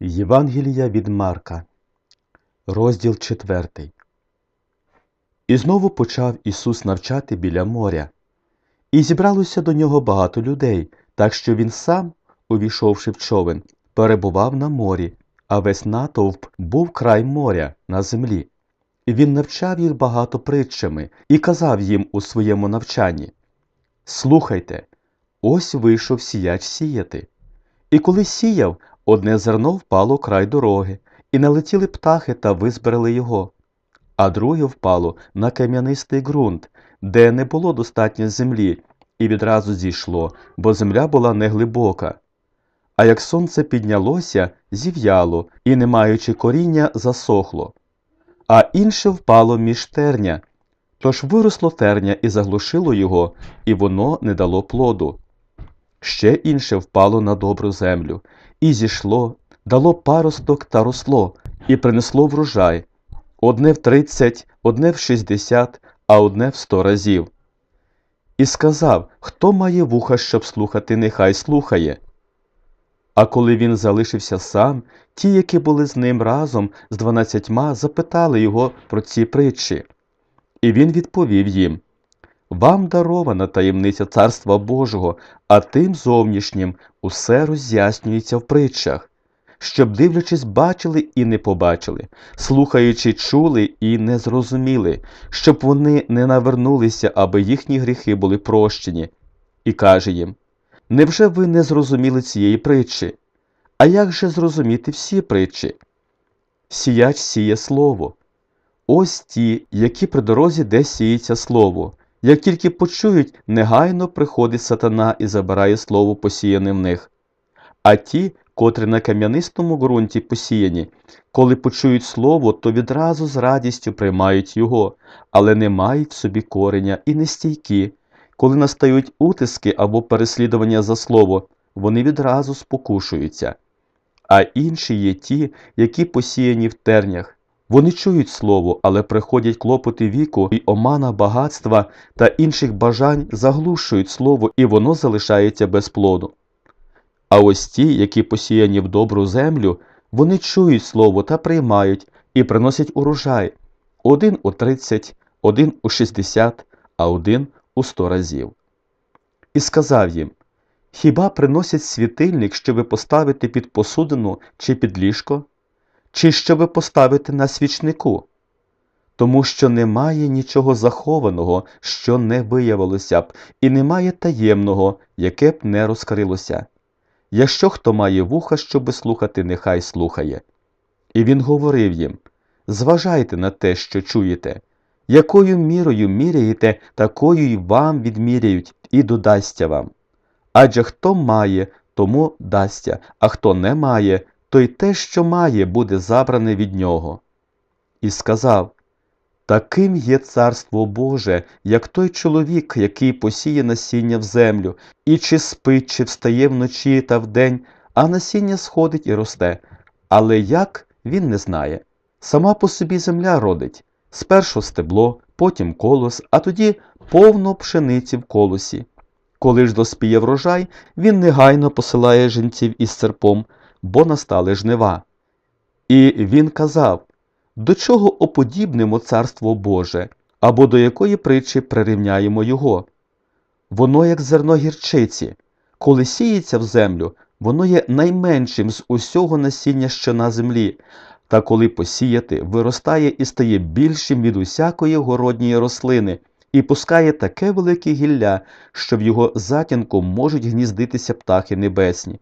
Євангелія від Марка, розділ 4. І знову почав Ісус навчати біля моря. І зібралося до нього багато людей, так що він сам, увійшовши в човен, перебував на морі, а весь натовп був край моря на землі. І він навчав їх багато притчами і казав їм у своєму навчанні Слухайте, ось вийшов сіяч сіяти. І коли сіяв, одне зерно впало край дороги, і налетіли птахи та визбирали його, а друге впало на кам'янистий ґрунт, де не було достатньо землі, і відразу зійшло, бо земля була неглибока. А як сонце піднялося, зів'яло, і, не маючи коріння, засохло. А інше впало між терня. Тож виросло терня і заглушило його, і воно не дало плоду. Ще інше впало на добру землю, і зійшло, дало паросток та росло, і принесло врожай одне в тридцять, одне в шістдесят, а одне в сто разів. І сказав, хто має вуха, щоб слухати, нехай слухає. А коли він залишився сам, ті, які були з ним разом з дванадцятьма, запитали його про ці притчі. І він відповів їм Вам дарована таємниця Царства Божого, а тим зовнішнім усе роз'яснюється в притчах, щоб, дивлячись, бачили і не побачили, слухаючи, чули і не зрозуміли, щоб вони не навернулися, аби їхні гріхи були прощені. І каже їм Невже ви не зрозуміли цієї притчі? А як же зрозуміти всі притчі? Сіяч сіє слово. Ось ті, які при дорозі, де сіється слово. Як тільки почують, негайно приходить сатана і забирає слово посіяне в них. А ті, котрі на кам'янистому ґрунті посіяні, коли почують слово, то відразу з радістю приймають його, але не мають в собі кореня і нестійкі. Коли настають утиски або переслідування за слово, вони відразу спокушуються. А інші є ті, які посіяні в тернях. Вони чують слово, але приходять клопоти віку і омана багатства та інших бажань заглушують слово, і воно залишається без плоду. А ось ті, які посіяні в добру землю, вони чують слово та приймають і приносять урожай один у тридцять, один у шістдесят, а один у сто разів. І сказав їм Хіба приносять світильник, щоби поставити під посудину чи під ліжко? Чи щоби поставити на свічнику, тому що немає нічого захованого, що не виявилося б, і немає таємного, яке б не розкрилося. Якщо хто має вуха, щоби слухати, нехай слухає. І він говорив їм Зважайте на те, що чуєте, якою мірою міряєте, такою й вам відміряють, і додасться вам. Адже хто має, тому дасться, а хто не має, то й те, що має, буде забране від нього. І сказав Таким є царство Боже, як той чоловік, який посіє насіння в землю, і чи спить, чи встає вночі та вдень, а насіння сходить і росте. Але як він не знає. Сама по собі земля родить спершу стебло, потім колос, а тоді повно пшениці в колосі. Коли ж доспіє врожай, він негайно посилає жінців із серпом, бо настали жнива. І він казав до чого оподібнимо царство Боже, або до якої притчі прирівняємо його? Воно як зерно гірчиці, коли сіється в землю, воно є найменшим з усього насіння, що на землі, та коли посіяти, виростає і стає більшим від усякої городньої рослини, і пускає таке велике гілля, що в його затінку можуть гніздитися птахи небесні.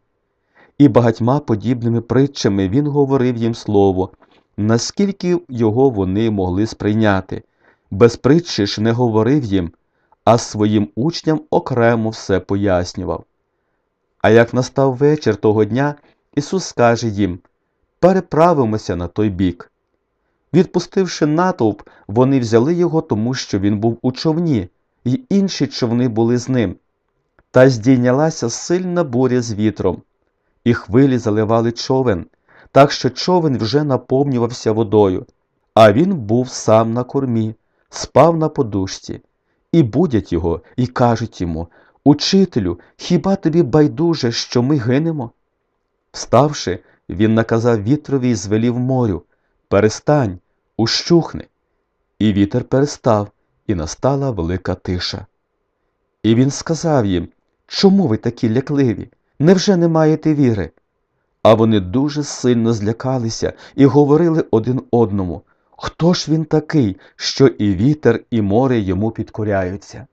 І багатьма подібними притчами він говорив їм слово, наскільки його вони могли сприйняти. Без притчі ж не говорив їм, а своїм учням окремо все пояснював. А як настав вечір того дня, Ісус скаже їм переправимося на той бік. Відпустивши натовп, вони взяли його, тому що він був у човні, і інші човни були з ним. Та здійнялася сильна буря з вітром, і хвилі заливали човен, так що човен вже наповнювався водою, а він був сам на кормі, спав на подушці, і будять його, і кажуть йому Учителю, хіба тобі байдуже, що ми гинемо? Вставши, він наказав вітрові і звелів морю Перестань, ущухни. І вітер перестав, і настала велика тиша. І він сказав їм Чому ви такі лякливі? Невже не маєте віри? А вони дуже сильно злякалися і говорили один одному Хто ж він такий, що і вітер, і море йому підкоряються?